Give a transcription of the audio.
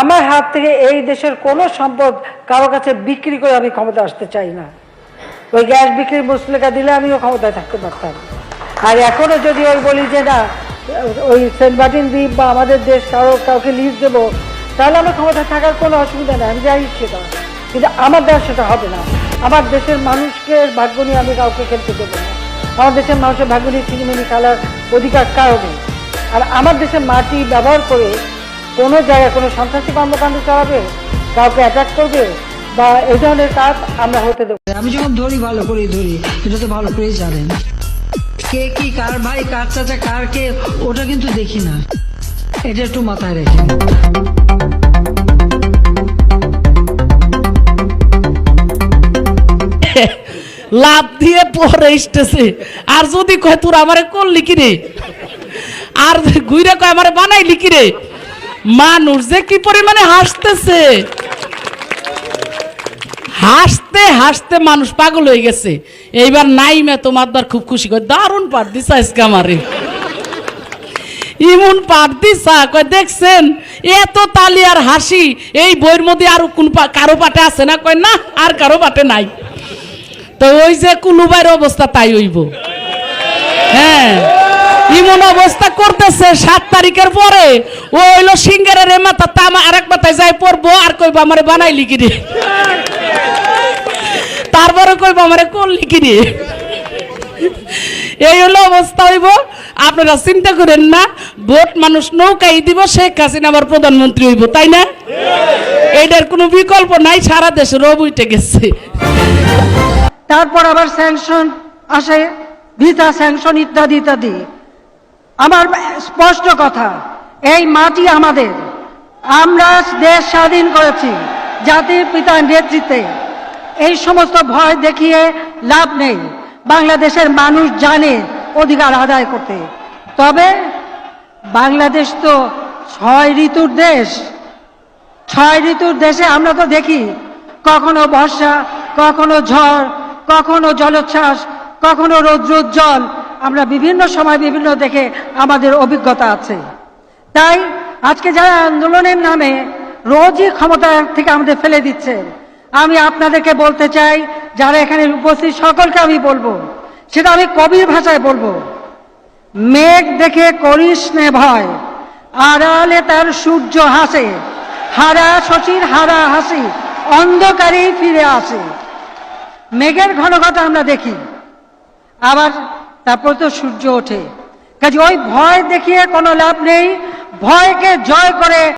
আমার হাত থেকে এই দেশের কোনো সম্পদ কারও কাছে বিক্রি করে আমি ক্ষমতা আসতে চাই না। ওই গ্যাস বিক্রির মুসলেকা দিলে আমিও ক্ষমতায় থাকতে পারতাম। আর এখনও যদি ওই বলি যে না, ওই সেন্ট মার্টিন দ্বীপ বা আমাদের দেশ কারও কাউকে লিজ দেবো, তাহলে আমার ক্ষমতায় থাকার কোনো অসুবিধা নেই, আমি যাই সেটা কিন্তু আমার দেশ সেটা হবে না। আমার দেশের মানুষকে ভাগ্য নিয়ে আমি কাউকে খেলতে দেবো না। আমার দেশের মানুষের ভাগ্য নিয়ে চিনিমিনি খেলার অধিকার কারণে আর আমার দেশের মাটি ব্যবহার করে কোনো জায়গায় কোনো সন্ত্রাসী কর্মকাণ্ড চালাবে কাউকে অ্যাটাক করবে বা এই ধরনের কাজ আমরা হতে দেবো। আমি যখন ধরি ভালো করেই ধরি এটা তো ভালো করেই জানেন। কে কি কার ভাই কার চাচা কার কে ওটা কিন্তু দেখি না। এটা একটু মাথায় রেখে। লাভ দিয়ে পরে স্টেছে আর যদি কয় তোর আমারে করলি কি রে আর ঘুরে কয় আমারে বানাইলি কি রে মানুষ যে কি পরিমাণে হাসতেছে? হাসতে হাসতে মানুষ পাগল হয়ে গেছে। এইবার নাই মে তোমার দ্বার খুব খুশি কয় দারুণ দিস আজকে আমারে। ইমন পাঠ দিসা কয়, দেখছেন, এত তালি আর হাসি, এই বইয়ের মধ্যে আর কোন কারও পাটে আছে না? কয়, না, আর কারও পাটে নাই। তো ওই যে কুলুবাইয়ের অবস্থা তাই হইব। হ্যাঁ। ইমন অবস্থা করতেছে সাত তারিখের পরে। ও হইল সিঙ্গারের মাথা তামা আরেক মাথায় যাই পড়ব, আর কইবা আমারে বানাইলি কি রে তারপরে কইবা আমারে করলি কি রে এই হলো অবস্থা হইব। আপনারা চিন্তা করেন না, ভোট মানুষ নৌকাই দিব, শেখ হাসিনা আবার প্রধানমন্ত্রী হইব, তাই না? এইটার কোনো বিকল্প নাই, সারা দেশে রব উঠে গেছে। তারপর আবার স্যাংশন আসে, ভিসা স্যাংশন ইত্যাদি ইত্যাদি। আমার স্পষ্ট কথা, এই মাটি আমাদের। আমরা দেশ স্বাধীন করেছি, জাতির পিতার নেতৃত্বে। এই সমস্ত ভয় দেখিয়ে লাভ নেই। বাংলাদেশের মানুষ জানে অধিকার আদায় করতে। তবে বাংলাদেশ তো ছয় ঋতুর দেশ। ছয় ঋতুর দেশে আমরা তো দেখি, কখনো বর্ষা, কখনো ঝড়, কখনো জলোচ্ছ্বাস, কখনো রৌদ্রোজ্জ্বল আমরা বিভিন্ন সময় বিভিন্ন দেখে আমাদের অভিজ্ঞতা আছে। তাই আজকে যারা আন্দোলনের নামে রোজই ক্ষমতা থেকে আমাদের ফেলে দিচ্ছে, আমি আপনাদেরকে বলতে চাই, যারা এখানে উপস্থিত, সকলকে আমি বলব, সেটা আমি কবির ভাষায় বলব। মেঘ দেখে করিস নে ভয়, আড়ালে তার সূর্য হাসে, হারা শশীর হারা হাসি, অন্ধকারেই ফিরে আসে। মেঘের ঘন ঘটা আমরা দেখি। আবার তারপর তো সূর্য ওঠে। কাজে ওই ভয় দেখিয়ে কোনো লাভ নেই। ভয়কে জয় করে